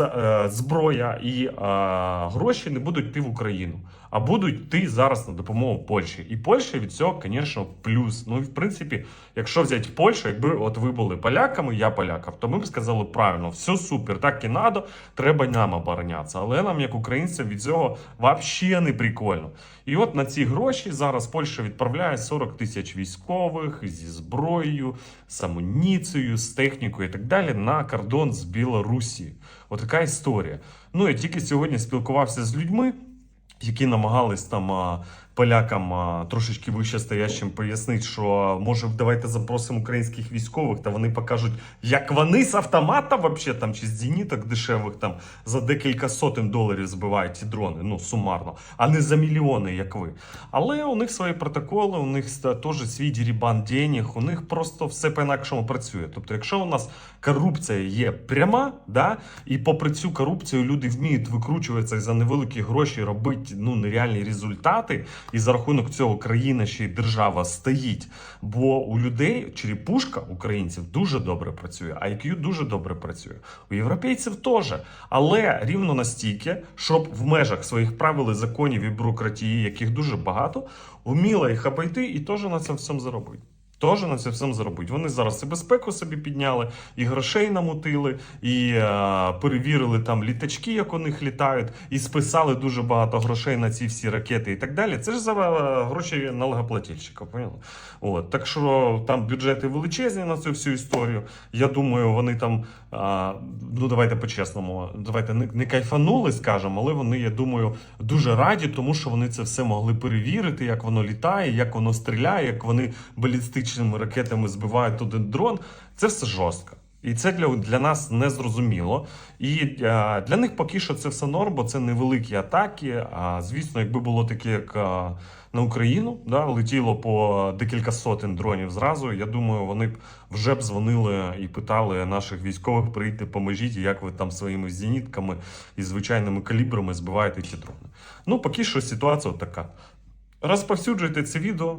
е, зброя і е, гроші не будуть йти в Україну, а будуть йти зараз на допомогу Польщі. І Польща від цього, звісно, плюс. Ну і в принципі, якщо взяти Польщу, якби от ви були поляками, я поляков, то ми б сказали правильно, все супер, так і надо, треба нам оборонятися. Але нам, як українцям, від цього взагалі не прикольно. І от на ці гроші зараз Польща відправляє 40 тисяч військових зі зброєю, з амуніцією, з технікою і так далі на кордон з Білорусі. Отака історія. Ну я тільки сьогодні спілкувався з людьми, які намагались там полякам трошечки вище стоящим пояснити, що може давайте запросимо українських військових, та вони покажуть, як вони з автомата вообще там чи з зеніток дешевих там за декілька сотень доларів збивають ці дрони, ну сумарно, а не за мільйони, як ви. Але у них свої протоколи, у них теж свій дірібан денег, у них просто все по-інакшому працює. Тобто, якщо у нас корупція є пряма, да, і попри цю корупцію люди вміють викручуватися за невеликі гроші робити ну, нереальні результати, і за рахунок цього країна ще й держава стоїть. Бо у людей черепушка українців дуже добре працює, а IQ дуже добре працює. У європейців теж. Але рівно настільки, щоб в межах своїх правил, і законів і бюрократії, яких дуже багато, вміла їх обійти і теж на цьому всьому заробити. Теж на це всім заробить. Вони зараз і безпеку собі підняли, і грошей намутили, і е, перевірили там літачки, як у них літають, і списали дуже багато грошей на ці всі ракети і так далі. Це ж за е, гроші налогоплательщика, поняли? От так що там бюджети величезні на цю всю історію. Я думаю, вони там а, ну давайте по-чесному, давайте не, не кайфанули, скажемо, але вони, я думаю, дуже раді, тому що вони це все могли перевірити, як воно літає, як воно стріляє, як вони балістичними ракетами збивають один дрон. Це все жорстко. І це для, для нас не зрозуміло. І а, для них поки що це все норм, бо це невеликі атаки. А звісно, якби було таке, як а, на Україну, да, летіло по декілька сотень дронів зразу. Я думаю, вони б вже б дзвонили і питали наших військових прийти, поможіть, як ви там своїми зенітками і звичайними калібрами збиваєте ті дрони. Ну, поки що ситуація така. Розповсюджуйте це відео.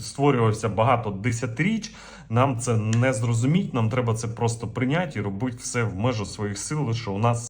створювався багато десятиріч. Нам це не зрозуміть. Нам треба це просто прийняти і робити все в межу своїх сил, лише у нас.